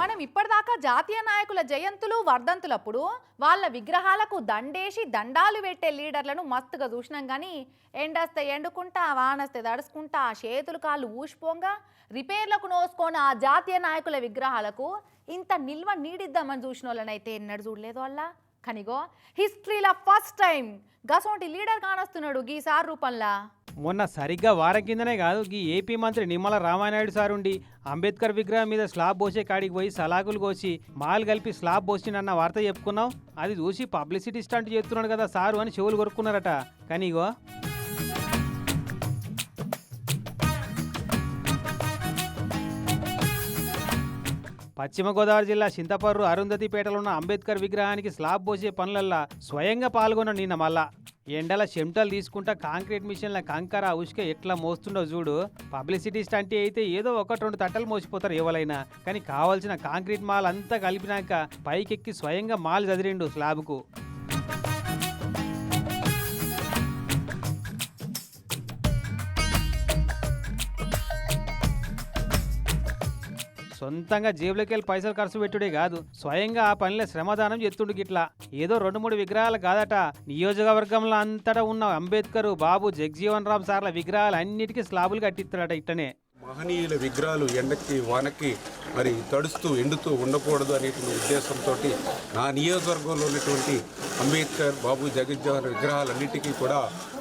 మనం ఇప్పటిదాకా జాతీయ నాయకుల జయంతులు వర్ధంతులప్పుడు వాళ్ళ విగ్రహాలకు దండేసి దండాలు పెట్టే లీడర్లను మస్తుగా చూసినాం కానీ ఎండస్తే ఎండుకుంటా వానస్తే దడుచుకుంటా చేతులు కాళ్ళు ఊసిపోంగా రిపేర్లకు నోసుకొని ఆ జాతీయ నాయకుల విగ్రహాలకు ఇంత నిల్వ నీడిద్దామని చూసిన వాళ్ళనైతే ఎన్నడూ చూడలేదు వాళ్ళ కనిగో హిస్టరీలో ఫస్ట్ టైం గసోంటి లీడర్ కానొస్తున్నాడు గీసారి రూపంలో. మొన్న సరిగ్గా వారం కిందనే కాదు ఈ ఏపీ మంత్రి నిమ్మల రామానాయుడు సార్ ఉండి అంబేద్కర్ విగ్రహం మీద స్లాబ్ పోసే కాడికి పోయి సలాకులు కోసి మాల్ కలిపి స్లాబ్ పోసిండన్న వార్త చెప్పుకున్నాం అది చూసి పబ్లిసిటీ స్టంట్ చేస్తున్నాడు కదా సారు అని చెవులు కొరుక్కున్నారట. కానీ ఇగో. పశ్చిమ గోదావరి జిల్లా చింతపర్రు అరుంధతిపేటలో ఉన్న అంబేద్కర్ విగ్రహానికి స్లాబ్ పోసే పనులల్లా స్వయంగా పాల్గొన్న నిన్న మళ్ళా. ఎండల చెమటలు తీసుకుంటా కాంక్రీట్ మిషన్ల కంకర ఉసుక ఎట్లా మోస్తుండో చూడు. పబ్లిసిటీ స్టంట్ అయితే ఏదో ఒకటి రెండు తట్టలు మోసిపోతారు ఎవరైనా. కానీ కావాల్సిన కాంక్రీట్ మాల్ అంతా కలిపినాక పైకెక్కి స్వయంగా మాల్ చదిరిండు స్లాబ్కు. సొంతంగా జేబులోకి వెళ్ళి పైసలు ఖర్చు పెట్టుడే కాదు. స్వయంగా ఆ పనిలో శ్రమదానం చేస్తుండు గిట్లా. ఏదో రెండు మూడు విగ్రహాలు కాదట. నియోజకవర్గంలో అంతటా ఉన్న అంబేద్కర్ బాబు జగజీవన్ రామ్ సార్ల విగ్రహాలు అన్నిటికీ స్లాబులు కట్టిస్తాడట ఇట్టనే. మహనీయుల విగ్రహాలు ఎండకి వానకి మరి తడుస్తూ ఎండుతూ ఉండకూడదు అనేటువంటి ఉద్దేశంతో నా నియోజకవర్గంలో ఉన్నటువంటి అంబేద్కర్ బాబు జగజ్జోహన్ విగ్రహాలన్నిటికీ కూడా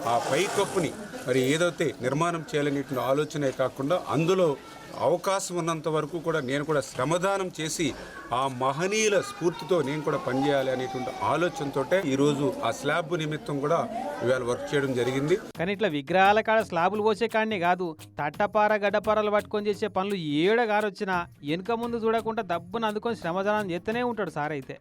ఆ పైకప్పుని మరి ఏదైతే నిర్మాణం చేయాలనేటువంటి ఆలోచనే కాకుండా అందులో అవకాశం ఉన్నంత వరకు కూడా నేను కూడా శ్రమదానం చేసి ఆ మహనీయుల స్ఫూర్తితో నేను కూడా పనిచేయాలి అనేటువంటి ఆలోచనతో ఈరోజు ఆ స్లాబ్ నిమిత్తం కూడా ఇవాళ వర్క్ చేయడం జరిగింది. కానీ ఇట్లా విగ్రహాల కాడ స్లాబులు పోసే కాడనే కాదు తట్టపార గడ్డపారలు పట్టుకొని చేసే పనులు ఏడగారొచ్చినా వెనుక ముందు చూడకుండా దబ్బును అందుకొని శ్రమదానం చేస్తూనే ఉంటాడు సార్ అయితే.